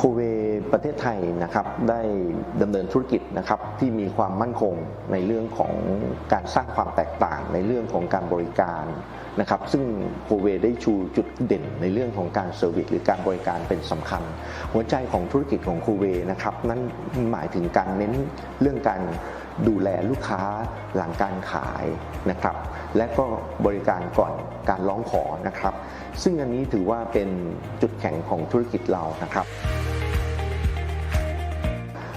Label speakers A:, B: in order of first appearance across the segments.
A: โคเวประเทศไทยนะครับได้ดำเนินธุรกิจนะครับที่มีความมั่นคงในเรื่องของการสร้างความแตกต่างในเรื่องของการบริการนะครับซึ่งโคเวได้ชูจุดเด่นในเรื่องของการเซอร์วิสหรือการบริการเป็นสำคัญ หัวใจของธุรกิจของโคเวนะครับนั่นหมายถึงการเน้นเรื่องการดูแลลูกค้าหลังการขายนะครับ และก็บริการก่อนการร้องขอนะครับ ซึ่งอันนี้ถือว่าเป็นจุดแข็งของธุรกิจเรานะครับ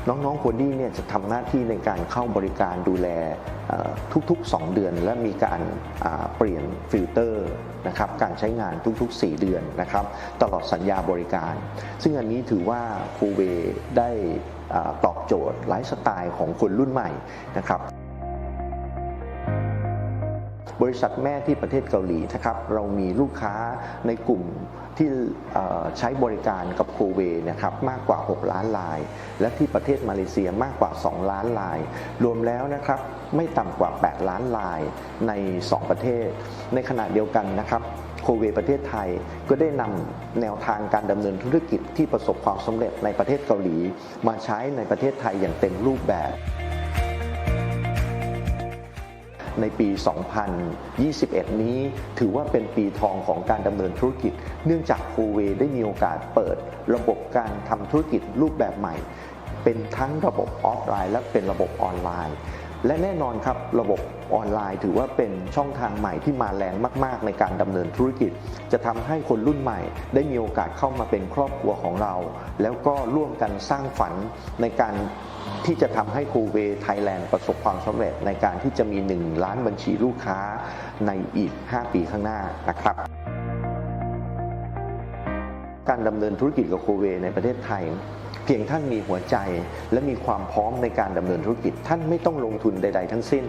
A: น้องๆคนนี้เนี่ยจะทำหน้าที่ในการเข้าบริการดูแลทุกๆ 2 เดือน และมีการเปลี่ยนฟิลเตอร์นะครับการใช้งานทุกๆ 4 เดือนนะครับตลอดสัญญาบริการ ซึ่งอันนี้ถือว่าฟูเวได้ตอบโจทย์ไลฟ์สไตล์ของคนรุ่นใหม่นะครับ บริษัทแม่ที่ประเทศเกาหลีนะครับเรามีลูกค้าในกลุ่มที่ใช้บริการกับโคเวนะครับมากกว่า 6 ล้านลาย และที่ประเทศมาเลเซียมากกว่า 2 ล้านลาย รวมแล้วนะครับไม่ต่ำกว่า 8 ล้านลายใน 2 ประเทศ ในขณะเดียวกันนะครับโคเวประเทศไทยก็ได้นำแนวทางการดำเนินธุรกิจที่ประสบความสำเร็จในประเทศเกาหลี มาใช้ในประเทศไทยอย่างเต็มรูปแบบ ในปี 2021 นี้ถือว่าเป็นปีทองของการดำเนินธุรกิจ เนื่องจากโคเวได้มีโอกาสเปิดระบบการทำธุรกิจรูปแบบใหม่ เป็นทั้งระบบออฟไลน์และเป็นระบบออนไลน์ และแน่นอนครับระบบออนไลน์ถือว่าเป็นช่องทางใหม่ที่มาแรงมาก ๆ ในการดำเนินธุรกิจ จะทำให้คนรุ่นใหม่ ได้มีโอกาสเข้ามาเป็นครอบครัวของเรา แล้วก็ร่วมกันสร้างฝันในการที่จะทำให้คูเวไทยแลนด์ประสบความสำเร็จในการที่จะมี 1 ล้านบัญชีลูกค้าในอีก 5 ปีข้างหน้านะครับการดำเนินธุรกิจกับโคเวในประเทศไทย เพียงท่านมีหัวใจและมีความพร้อมในการดำเนินธุรกิจ ท่านไม่ต้องลงทุนใด ๆ ทั้งสิ้น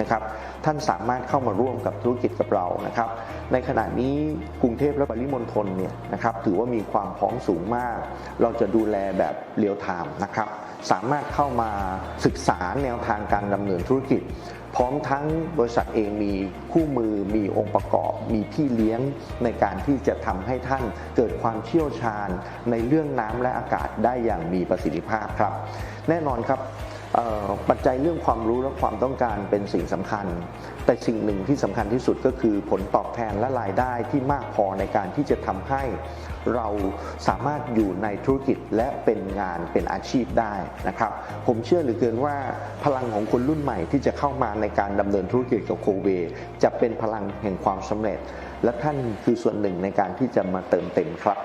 A: นะครับ ท่านสามารถเข้ามาร่วมกับธุรกิจกับเรานะครับ ในขณะนี้กรุงเทพและปริมณฑลเนี่ยนะครับถือว่ามีความพร้อมสูงมาก เราจะดูแลแบบเรียลไทม์นะครับ สามารถเข้ามาศึกษาแนวทางการดำเนินธุรกิจ พร้อมทั้งบริษัทเองมีคู่มือ มีองค์ประกอบ มีพี่เลี้ยงในการที่จะทำให้ท่านเกิดความเชี่ยวชาญในเรื่องน้ำและอากาศได้อย่างมีประสิทธิภาพครับ แน่นอนครับ ปัจจัยเรื่องความรู้และความต้องการเป็นสิ่งสำคัญ แต่สิ่งหนึ่งที่สำคัญที่สุดก็คือผลตอบแทนและรายได้ที่มากพอในการที่จะทำให้เราสามารถอยู่ในธุรกิจและเป็นงานเป็นอาชีพได้นะครับ ผมเชื่อเหลือเกินว่าพลังของคนรุ่นใหม่ที่จะเข้ามาในการดำเนินธุรกิจกับโคเว จะเป็นพลังแห่งความสำเร็จ และท่านคือส่วนหนึ่งในการที่จะมาเติมเต็มครับ